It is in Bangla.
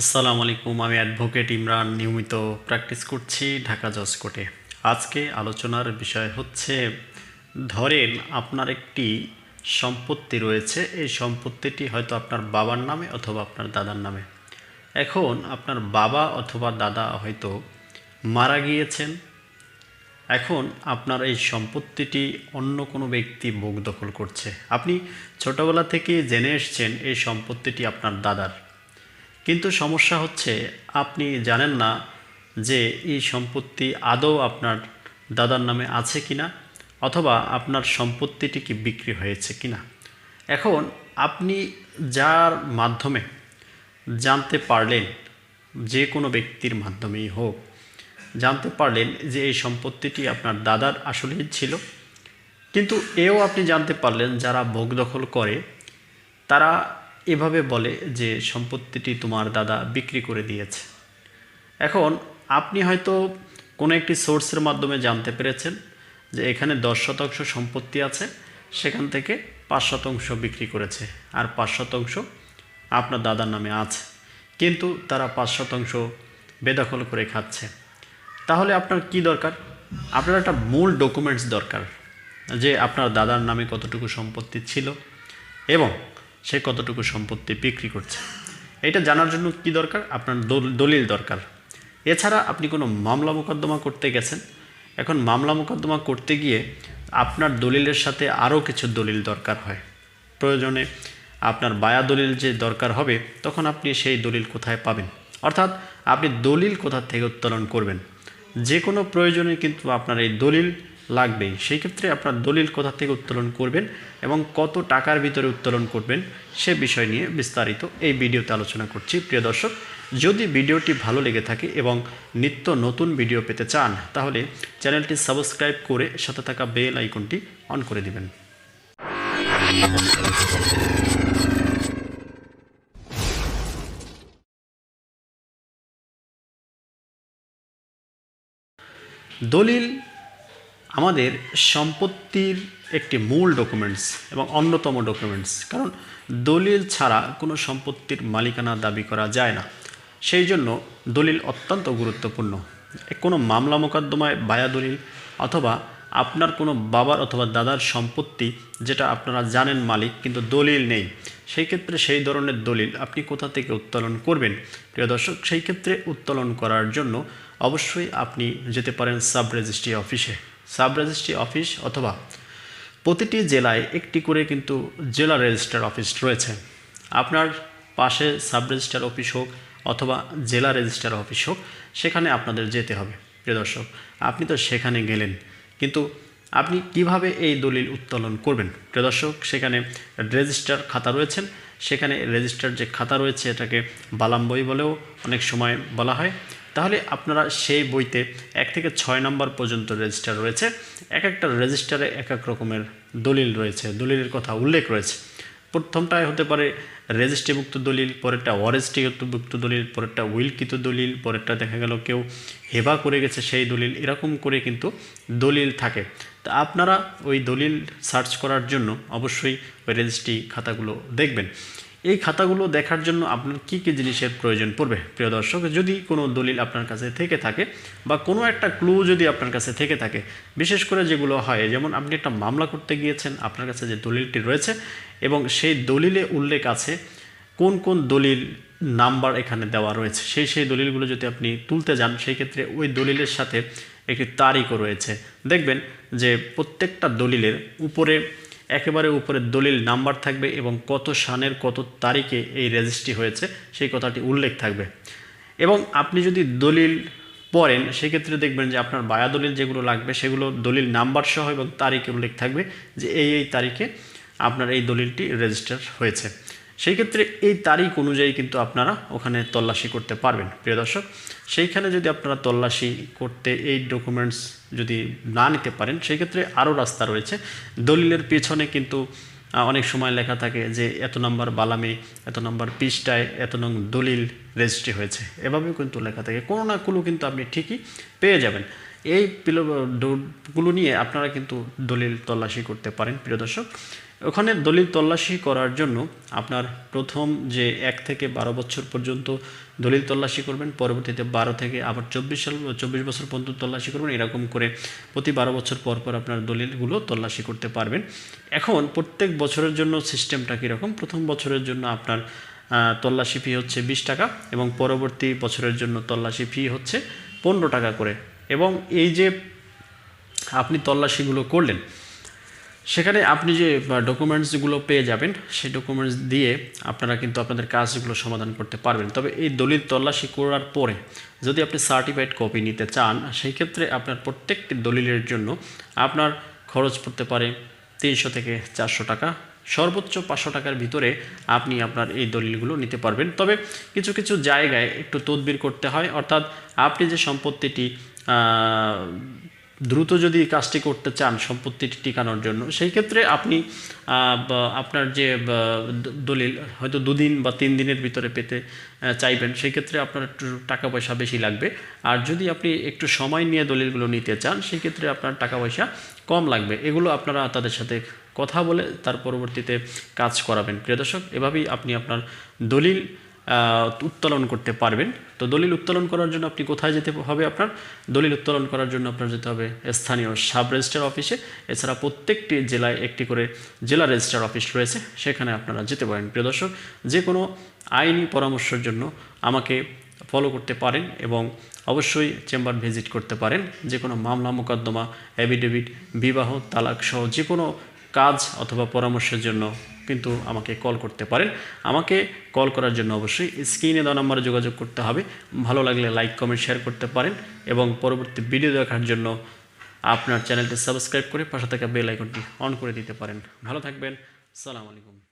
আসসালামু আলাইকুম, আমি অ্যাডভোকেট ইমরান নিয়মিত প্র্যাকটিস করছি ঢাকা জজ কোর্টে। আজকে আলোচনার বিষয় হচ্ছে, ধরেন আপনার একটি সম্পত্তি রয়েছে, এই সম্পত্তিটি হয়তো আপনার বাবার নামে অথবা আপনার দাদার নামে। এখন আপনার বাবা অথবা দাদা হয়তো মারা গিয়েছেন। এখন আপনার এই সম্পত্তিটি অন্য কোনো ব্যক্তি ভোগ দখল করছে। আপনি ছোটবেলা থেকে জেনে এসছেন, এই সম্পত্তিটি আপনার দাদার। কিন্তু সমস্যা হচ্ছে, আপনি জানেন না যে এই সম্পত্তি আদৌ আপনার দাদার নামে আছে কিনা অথবা আপনার সম্পত্তিটি কি বিক্রি হয়েছে কিনা। এখন আপনি যার মাধ্যমে জানতে পারলেন, যে কোনো ব্যক্তির মাধ্যমেই হোক, জানতে পারলেন যে এই সম্পত্তিটি আপনার দাদার আসলেই ছিল, কিন্তু এও আপনি জানতে পারলেন যারা ভোগ দখল করে, তারা এভাবে বলে যে সম্পত্তিটি তোমার দাদা বিক্রি করে দিয়েছে। এখন আপনি হয়তো কোনো একটি সোর্সের মাধ্যমে জানতে পেরেছেন যে এখানে দশ শতাংশ সম্পত্তি আছে, সেখান থেকে পাঁচ শতাংশ বিক্রি করেছে আর পাঁচ শতাংশ আপনার দাদার নামে আছে। কিন্তু তারা পাঁচ শতাংশ বেদখল করে খাচ্ছে। তাহলে আপনার কি দরকার? আপনার একটা মূল ডকুমেন্টস দরকার যে আপনার দাদার নামে কতটুকু সম্পত্তি ছিল এবং সে কতটুকু সম্পত্তি বিক্রি করছে। এটা জানার জন্য কি দরকার? আপনার দল- দলিল দরকার। এছাড়া আপনি কোনো মামলা মোকদ্দমা করতে গেছেন। এখন মামলা মোকদ্দমা করতে গিয়ে আপনার দলিলের সাথে আরও কিছু দলিল দরকার হয়। প্রয়োজনে আপনার বায়া দলিল যে দরকার হবে, তখন আপনি সেই দলিল কোথায় পাবেন? অর্থাৎ আপনি দলিল কোথা থেকে উত্তোলন করবেন? যে কোনো প্রয়োজনে কিন্তু আপনার এই দলিল লাগবেই। সেই ক্ষেত্রে আপনার দলিল কোথা থেকে উত্তোলন করবেন এবং কত টাকার ভিতরে উত্তোলন করবেন সে বিষয় নিয়ে বিস্তারিত এই ভিডিওতে আলোচনা করছি। প্রিয় দর্শক, যদি ভিডিওটি ভালো লেগে থাকে এবং নিত্য নতুন ভিডিও পেতে চান, তাহলে চ্যানেলটি সাবস্ক্রাইব করে সাথে থাকা বেল আইকনটি অন করে দিবেন। দলিল আমাদের সম্পত্তির একটি মূল ডকুমেন্টস এবং অন্যতম ডকুমেন্টস কারণ দলিল ছাড়া কোনো সম্পত্তির মালিকানা দাবি করা যায় না। সেই জন্য দলিল অত্যন্ত গুরুত্বপূর্ণ। কোনো মামলা মোকদ্দমায় বায়া দলিল অথবা আপনার কোনো বাবার অথবা দাদার সম্পত্তি যেটা আপনারা জানেন মালিক কিন্তু দলিল নেই, সেই ক্ষেত্রে সেই ধরনের দলিল আপনি কোথা থেকে উত্তোলন করবেন? প্রিয় দর্শক, সেই ক্ষেত্রে উত্তোলন করার জন্য অবশ্যই আপনি যেতে পারেন সাব রেজিস্ট্রি অফিসে। সাব রেজিস্ট্রি অফিস অথবা প্রতিটি জেলায় একটি করে কিন্তু জেলা রেজিস্ট্রার অফিস রয়েছে। আপনার পাশে সাব রেজিস্ট্রার অফিস হোক অথবা জেলা রেজিস্ট্রার অফিস হোক, সেখানে আপনাদের যেতে হবে। প্রিয় দর্শক, আপনি তো সেখানে গেলেন, কিন্তু আপনি কীভাবে এই দলিল উত্তোলন করবেন? প্রিয় দর্শক, সেখানে রেজিস্টার খাতা রয়েছেন সেখানে রেজিস্টার যে খাতা রয়েছে, এটাকে বালাম বই বলেও অনেক সময় বলা হয়। তাহলে আপনারা সেই বইতে থেকে ছয় নম্বর পর্যন্ত রেজিস্টার রয়েছে। এক একটা রেজিস্টারে এক এক রকমের দলিল রয়েছে। দলিলের কথা উল্লেখ রয়েছে। প্রথমটায় হতে পারে রেজিস্ট্রিভুক্ত দলিল, পরেরটা অরেজিস্ট্রিভুক্ত দলিল, পরেরটা উইলকৃত দলিল, পরেরটা দেখা গেল কেউ হেবা করে গেছে সেই দলিল, এরকম করে কিন্তু দলিল থাকে। তা আপনারা ওই দলিল সার্চ করার জন্য অবশ্যই ওই রেজিস্ট্রি খাতাগুলো দেখবেন। এই খাতাগুলো দেখার জন্য আপনার কী কী জিনিসের প্রয়োজন পড়বে? প্রিয় দর্শক, যদি কোনো দলিল আপনার কাছে থেকে থাকে বা কোনো একটা ক্লু যদি আপনার কাছে থেকে থাকে, বিশেষ করে যেগুলো হয়, যেমন আপনি একটা মামলা করতে গিয়েছেন, আপনার কাছে যে দলিলটি রয়েছে এবং সেই দলিলে উল্লেখ আছে কোন কোন দলিল নাম্বার এখানে দেওয়া রয়েছে। সেই সেই দলিলগুলো যদি আপনি তুলতে যান, সেই ক্ষেত্রে ওই দলিলের সাথে একটি তারিখও রয়েছে। দেখবেন যে প্রত্যেকটা দলিলের উপরে একেবারে উপরে দলিল, নাম্বার থাকবে এবং কত সানের কত তারিখে এই রেজিস্ট্রি হয়েছে, সেই কথাটি উল্লেখ থাকবে। এবং আপনি যদি দলিল পড়েন, সেক্ষেত্রে দেখবেন যে আপনার বায়া দলিল যেগুলো লাগবে, সেগুলো দলিল, নাম্বার সহ এবং তারিখে উল্লেখ থাকবে যে এই এই তারিখে আপনার এই দলিলটি রেজিস্টার হয়েছে। সেই ক্ষেত্রে এই তারিখ অনুযায়ী কিন্তু আপনারা ওখানে তল্লাশি করতে পারবেন, প্রিয় দর্শক। সেইখানে যদি আপনারা তল্লাশি করতে এই ডকুমেন্টস যদি না নিতে পারেন, সেই ক্ষেত্রে আরও রাস্তা রয়েছে। দলিলের পেছনে কিন্তু অনেক সময় লেখা থাকে যে এত নম্বর বালামে, এত নম্বর পৃষ্ঠায় এত নং দলিল রেজিস্ট্রি হয়েছে। এভাবেও কিন্তু লেখা থাকে। কোনো না কোনো কিন্তু আপনি ঠিকই পেয়ে যাবেন। এই গুলো নিয়ে আপনারা কিন্তু দলিল তল্লাশি করতে পারেন, প্রিয় দর্শক। ওখানে দলিল তল্লাশি করার জন্য আপনার প্রথম যে এক থেকে বারো বছর পর্যন্ত দলিল তল্লাশি করবেন, পরবর্তীতে বারো থেকে আবার চব্বিশ সাল, চব্বিশ বছর পর্যন্ত তল্লাশি করবেন, এরকম করে প্রতি বারো বছর পর পর আপনার দলিলগুলো তল্লাশি করতে পারবেন। এখন প্রত্যেক বছরের জন্য সিস্টেমটা কীরকম? প্রথম বছরের জন্য আপনার তল্লাশি ফি হচ্ছে বিশ টাকা এবং পরবর্তী বছরের জন্য তল্লাশি ফি হচ্ছে পনেরো টাকা করে। এবং এই যে আপনি তল্লাশিগুলো করলেন সেখানে আপনি যে ডকুমেন্টসগুলো পেয়ে যাবেন, সেই ডকুমেন্টস দিয়ে আপনারা কিন্তু আপনাদের কাজগুলো সমাধান করতে পারবেন। তবে এই দলিল তল্লাশি করার পরে যদি আপনি সার্টিফাইড কপি নিতে চান, সেই ক্ষেত্রে আপনার প্রত্যেকটি দলিলের জন্য আপনার খরচ পড়তে পারে তিনশো থেকে চারশো টাকা। সর্বোচ্চ পাঁচশো টাকার ভিতরে আপনি আপনার এই দলিলগুলো নিতে পারবেন। তবে কিছু কিছু জায়গায় একটু তদবির করতে হয়। অর্থাৎ আপনি যে সম্পত্তিটি দ্রুত যদি কাজটি করতে চান সম্পত্তিটি টিকানোর জন্য, সেই ক্ষেত্রে আপনি আপনার যে দলিল হয়তো দুদিন বা তিন দিনের ভিতরে পেতে চাইবেন, সেই ক্ষেত্রে আপনার একটু টাকা পয়সা বেশি লাগবে। আর যদি আপনি একটু সময় নিয়ে দলিলগুলো নিতে চান, সেই ক্ষেত্রে আপনার টাকা পয়সা কম লাগবে। এগুলো আপনারা তাদের সাথে কথা বলে তার পরবর্তীতে কাজ করাবেন। প্রিয় দর্শক, এভাবেই আপনি আপনার দলিল উত্তোলন করতে পারবেন। তো দলিল উত্তোলন করার জন্য আপনি কোথায় যেতে হবে আপনার? দলিল উত্তোলন করার জন্য আপনার যেতে হবে স্থানীয় সাব রেজিস্ট্রার অফিসে। এছাড়া প্রত্যেকটি জেলায় একটি করে জেলা রেজিস্ট্রার অফিস রয়েছে। সেখানে আপনারা যেতে পারেন। প্রিয় দর্শক, যে কোনো আইনি পরামর্শের জন্য আমাকে ফলো করতে পারেন এবং অবশ্যই চেম্বার ভিজিট করতে পারেন। যে কোনো মামলা, মোকদ্দমা অ্যাভিডেভিট বিবাহ, তালাক সহ যে কোনো কাজ অথবা পরামর্শের জন্য কিন্তু আমাকে কল করতে পারেন। আমাকে কল করার জন্য অবশ্যই স্ক্রিনে দেওয়া নম্বরে যোগাযোগ করতে হবে। ভালো লাগলে লাইক কমেন্ট শেয়ার করতে পারেন এবং পরবর্তী ভিডিও দেখার জন্য আপনার চ্যানেলটি সাবস্ক্রাইব করে পাশে থাকা বেল আইকনটি অন করে দিতে পারেন। ভালো থাকবেন। সালাম আলাইকুম।